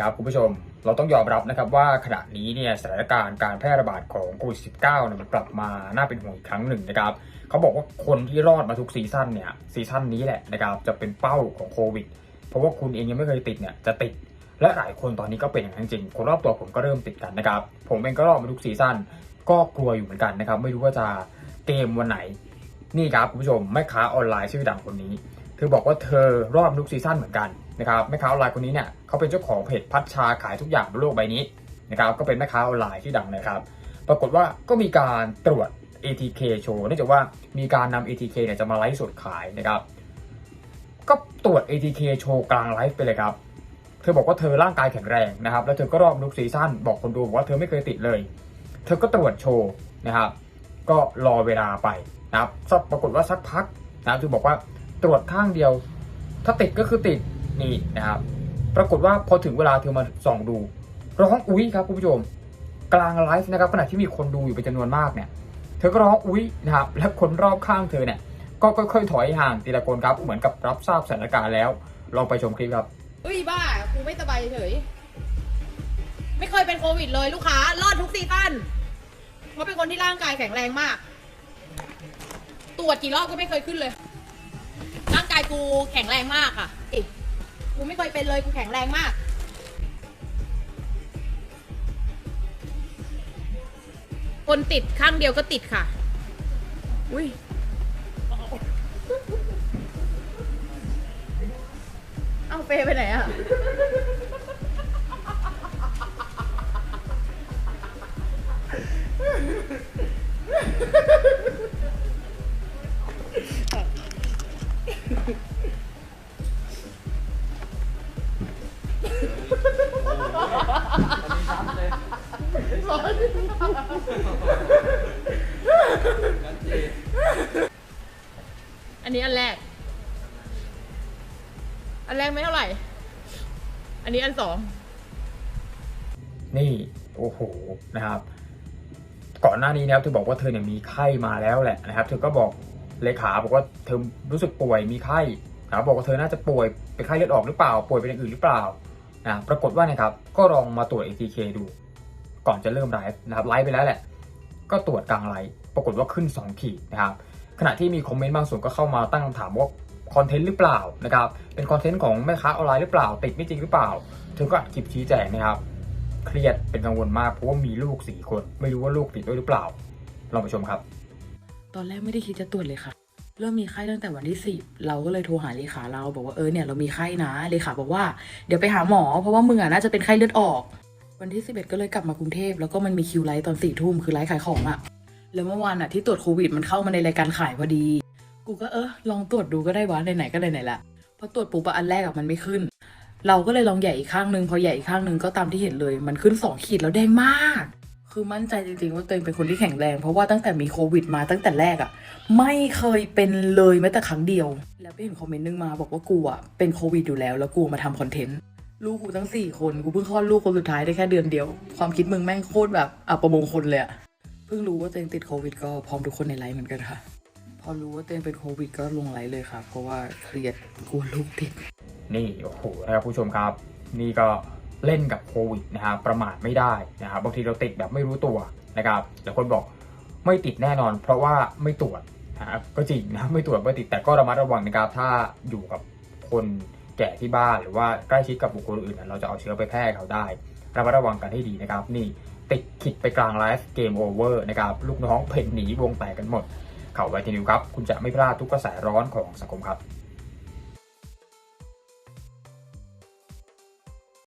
ครับคุณผู้ชม เราต้องยอมรับนะครับว่าขณะนี้เนี่ยสถานการณ์การแพร่ระบาดของโควิด -19 เนี่ยมันกลับมาน่าเป็นห่วงอีกครั้งหนึ่งนะครับเขาบอกว่าคนที่รอดมาทุกซีซั่นเนี่ยซีซั่นนี้แหละนะครับจะเป็นเป้าของโควิด เพราะว่าคุณเองยังไม่เคยติดเนี่ยจะติดและหลายคนตอนนี้ก็เป็นอย่างนั้นจริง คนรอบตัวผมก็เริ่มติดกันนะครับ ผมเองก็รอดมาทุกซีซั่นก็กลัวอยู่เหมือนกันนะครับ ไม่รู้ว่าจะเกมวันไหน นี่ครับคุณผู้ชมแม่ค้าออนไลน์ชื่อดังคนนี้ เธอบอกว่าเธอรอดมาทุกซีซั่นเหมือนกัน นะครับแม่ค้าออนไลน์คนนี้เนี่ยเขาเป็นเจ้าของเพจพัชชาขายทุกอย่างบนโลกใบนี้นะครับก็เป็นแม่ค้าออนไลน์ชื่ดังนะครับ ปรากฏว่าก็มีการตรวจ ATK โชว์เนื่องจากว่ามีการนำ ATK เนี่ยจะมาไลฟ์สดขายนะครับ ก็ตรวจ ATK โชว์กลางไลฟ์ไปเลยครับ เธอบอกว่าเธอร่างกายแข็งแรงนะครับ แล้วเธอก็รอบลุกซีซั่นบอกคนดูบอกว่าเธอไม่เคยติดเลย เธอก็ตรวจโชว์นะครับ ก็รอเวลาไปนะครับปรากฏว่าสักพักนะครับเธอบอกว่าตรวจข้างเดียว ถ้าติดก็คือติด นี่นะครับ ปรากฏว่าพอถึงเวลาเธอมาส่องดู ร้องอุ้ยครับคุณผู้ชม กลางไลฟ์นะครับขณะที่มีคนดูอยู่เป็นจำนวนมากเนี่ย เธอก็ร้องอุ้ยนะครับ และคนรอบข้างเธอเนี่ย ก็ค่อยๆถอยห่างทีละคนครับ เหมือนกับรับทราบสถานการณ์แล้ว ลองไปชมคลิปครับเฮ้ยบ้ากูไม่สบายเฉย ไม่เคยเป็นโควิดเลยลูกค้ารอดทุกซีซั่นเพราะเป็นคนที่ร่างกายแข็งแรงมาก ตรวจกี่รอบก็ไม่เคยขึ้นเลย ร่างกายกูแข็งแรงมากอะเอ้ย กูไม่เคยเป็นเลยกูแข็งแรงมากคนติดข้างเดียวก็ติดค่ะ อุ้ยเอาเฟย์ไปไหนอะ อันนี้อันแรก อันแรกไม่เท่าไหร่ อันนี้อันสอง นี่โอ้โหนะครับ ก่อนหน้านี้นะครับเธอบอกว่าเธอเนี่ยมีไข้มาแล้วแหละนะครับ เธอก็บอกเลขาบอกว่าเธอรู้สึกป่วยมีไข้นะครับบอกว่าเธอน่าจะป่วยเป็นไข้เลือดออกหรือเปล่า ป่วยเป็นอย่างอื่นหรือเปล่านะปรากฏว่านะครับก็ลองมาตรวจ ATK ดู ก่อนจะเริ่มไลฟ์นะครับไลฟ์ไปแล้วแหละ ก็ตรวจกลางไลฟ์ปรากฏว่าขึ้น 2 ขีดนะครับขณะที่มีคอมเมนต์บางส่วนก็เข้ามาตั้งคำถามว่าคอนเทนต์หรือเปล่านะครับเป็นคอนเทนต์ของแม่ค้าออนไลน์หรือเปล่า ติดไม่จริงหรือเปล่า เธอก็อัดคลิปชี้แจงนะครับ เครียดเป็นกังวลมากเพราะว่ามีลูกสี่คน ไม่รู้ว่าลูกติดด้วยหรือเปล่าลองไปชมครับ ตอนแรกไม่ได้คิดจะตรวจเลยค่ะเริ่มมีไข้ตั้งแต่วันที่สิบเราก็เลยโทรหาเลขาเราบอกว่าเออเนี่ยเรามีไข้นะเลขาบอกว่าเดี๋ยวไปหาหมอ เพราะว่ามึงอะน่าจะเป็นไข้เลือดออก วันที่สิบเอ็ดก็เลยกลับมากรุงเทพแล้วก็มันมีคิวไลฟ์ตอนสี่ทุ่มคือไลฟ์ขายของอะแล้วเมื่อวานอะที่ตรวจโควิดมันเข้ามาในรายการขายพอดี กูก็เออลองตรวจดูก็ได้วะไหนๆก็ไหนๆละพอตรวจปุ๊บอันแรกอะมันไม่ขึ้น เราก็เลยลองใหญ่อีกข้างนึงพอใหญ่อีกข้างนึงก็ตามที่เห็นเลย มันขึ้นสองขีดแล้วแดงมาก คือมั่นใจจริงๆว่าตัวเองเป็นคนที่แข็งแรงเพราะว่าตั้งแต่มีโควิดมาตั้งแต่แรกอะ่ะไม่เคยเป็นเลยแม้แต่ครั้งเดียว แล้วไปเห็นคอมเมนต์นึงมาบอกว่ากูอะเป็นโควิดอยู่แล้วแล้วกูมาทำคอนเทนต์ ลูกกูทั้งสี่คนกูเพิ่งคลอดลูกคนสุดท้ายได้แค่เดือนเดียว ความคิดมึงแม่งโคตรแบบอัปมงคลเลยอะเพิ่งรู้ว่าตัวเองติดโควิดก็พร้อมทุกคนในไลฟ์เหมือนกันค่ะ พอรู้ว่าตัวเองเป็นโควิดก็ลงไลฟ์เลยค่ะ เพราะว่าเครียดกลัวลูกติด นี่โอ้โหนะครับผู้ชมครับ นี่ก็เล่นกับโควิดนะครับประมาทไม่ได้นะครับบางทีเราติดแบบไม่รู้ตัวนะครับแต่คนบอกไม่ติดแน่นอน เพราะว่าไม่ตรวจนะครับก็จริงนะไม่ตรวจไม่ติดแต่ก็ระมัดระวังนะครับถ้าอยู่กับคน แก่ที่บ้านหรือว่าใกล้ชิดกับบุคคลอื่น เราจะเอาเชื้อไปแพร่เขาได้ระมัดระวังกันให้ดีนะครับ นี่ติดขิดไปกลางไลฟ์เกมโอเวอร์นะครับ ลูกน้องเพ่นหนีวงแตกกันหมด เขาไวทีนิวครับ คุณจะไม่พลาดทุกกระแสร้อนของสังคมครับ